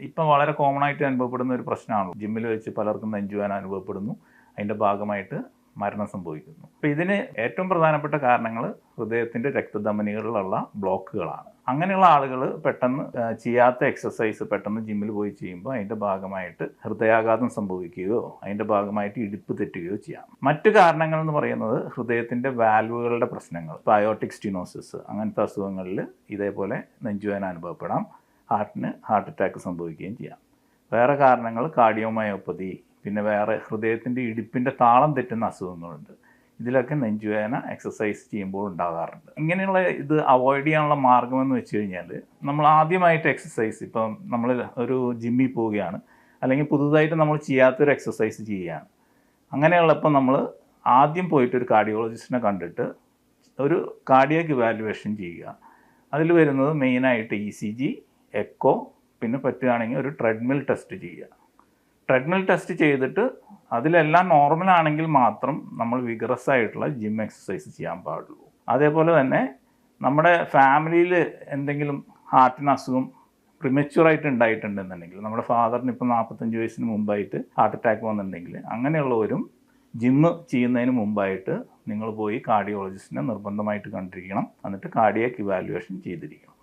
ഇപ്പം വളരെ കോമൺ ആയിട്ട് അനുഭവപ്പെടുന്ന ഒരു പ്രശ്നമാണ്. ജിമ്മിൽ വെച്ച് പലർക്കും നെഞ്ചുവാൻ അനുഭവപ്പെടുന്നു. അതിന്റെ ഭാഗമായിട്ട് മരണം സംഭവിക്കുന്നു. അപ്പോൾ ഇതിന് ഏറ്റവും പ്രധാനപ്പെട്ട കാരണങ്ങൾ ഹൃദയത്തിന്റെ രക്തധമനികളിലുള്ള ബ്ലോക്കുകളാണ്. അങ്ങനെയുള്ള ആളുകൾ പെട്ടെന്ന് ചെയ്യാത്ത എക്സസൈസ് പെട്ടെന്ന് ജിമ്മിൽ പോയി ചെയ്യുമ്പോൾ അതിന്റെ ഭാഗമായിട്ട് ഹൃദയാഘാതം സംഭവിക്കുകയോ അതിന്റെ ഭാഗമായിട്ട് ഇടിപ്പ് തെറ്റുകയോ ചെയ്യാം. മറ്റു കാരണങ്ങൾ എന്ന് പറയുന്നത് ഹൃദയത്തിന്റെ വാൽവുകളുടെ പ്രശ്നങ്ങൾ അയോട്ടിക് സ്റ്റിനോസിസ് അങ്ങനത്തെ അസുഖങ്ങളിൽ ഇതേപോലെ നെഞ്ചുവേന അനുഭവപ്പെടാം. ഹാർട്ടിന് ഹാർട്ട് അറ്റാക്ക് സംഭവിക്കുകയും ചെയ്യാം. വേറെ കാരണങ്ങൾ കാർഡിയോമയോപ്പതി പിന്നെ വേറെ ഹൃദയത്തിന്റെ ഇടുപ്പിന്റെ താളം തെറ്റുന്ന അസുഖങ്ങളുണ്ട്. ഇതിലൊക്കെ നെഞ്ചുവേദന എക്സസൈസ് ചെയ്യുമ്പോൾ ഉണ്ടാകാറുണ്ട്. ഇങ്ങനെയുള്ള ഇത് അവോയ്ഡ് ചെയ്യാനുള്ള മാർഗമെന്ന് വെച്ച് കഴിഞ്ഞാൽ നമ്മൾ ആദ്യമായിട്ട് എക്സസൈസ് ഇപ്പം നമ്മൾ ഒരു ജിമ്മിൽ പോവുകയാണ്. അല്ലെങ്കിൽ പുതുതായിട്ട് നമ്മൾ ചെയ്യാത്തൊരു എക്സസൈസ് ചെയ്യുകയാണ്. അങ്ങനെയുള്ളപ്പോൾ നമ്മൾ ആദ്യം പോയിട്ട് ഒരു കാർഡിയോളജിസ്റ്റിനെ കണ്ടിട്ട് ഒരു കാർഡിയക് ഇവാലുവേഷൻ ചെയ്യുക. അതിൽ വരുന്നത് മെയിനായിട്ട് ഇ സി ജി എക്കോ പിന്നെ പറ്റുകയാണെങ്കിൽ ഒരു ട്രെഡ്മിൽ ടെസ്റ്റ് ചെയ്യുക. ട്രെഡ്മിൽ ടെസ്റ്റ് ചെയ്തിട്ട് അതിലെല്ലാം നോർമൽ ആണെങ്കിൽ മാത്രം നമ്മൾ വിഗ്രസ് ആയിട്ടുള്ള ജിം എക്സസൈസ് ചെയ്യാൻ പാടുള്ളൂ. അതേപോലെ തന്നെ നമ്മുടെ ഫാമിലിയിൽ എന്തെങ്കിലും ഹാർട്ടിന് അസുഖം പ്രിമച്യൂറായിട്ട് ഉണ്ടായിട്ടുണ്ടെന്നുണ്ടെങ്കിൽ നമ്മുടെ ഫാദറിന് ഇപ്പോൾ നാൽപ്പത്തഞ്ച് വയസ്സിന് മുമ്പായിട്ട് ഹാർട്ട് അറ്റാക്ക് വന്നിട്ടുണ്ടെങ്കിൽ അങ്ങനെയുള്ളവരും ജിമ്മ് ചെയ്യുന്നതിന് മുമ്പായിട്ട് നിങ്ങൾ പോയി കാർഡിയോളജിസ്റ്റിനെ നിർബന്ധമായിട്ട് കണ്ടിരിക്കണം. എന്നിട്ട് കാർഡിയാക്ക് ഇവാലുവേഷൻ ചെയ്തിരിക്കണം.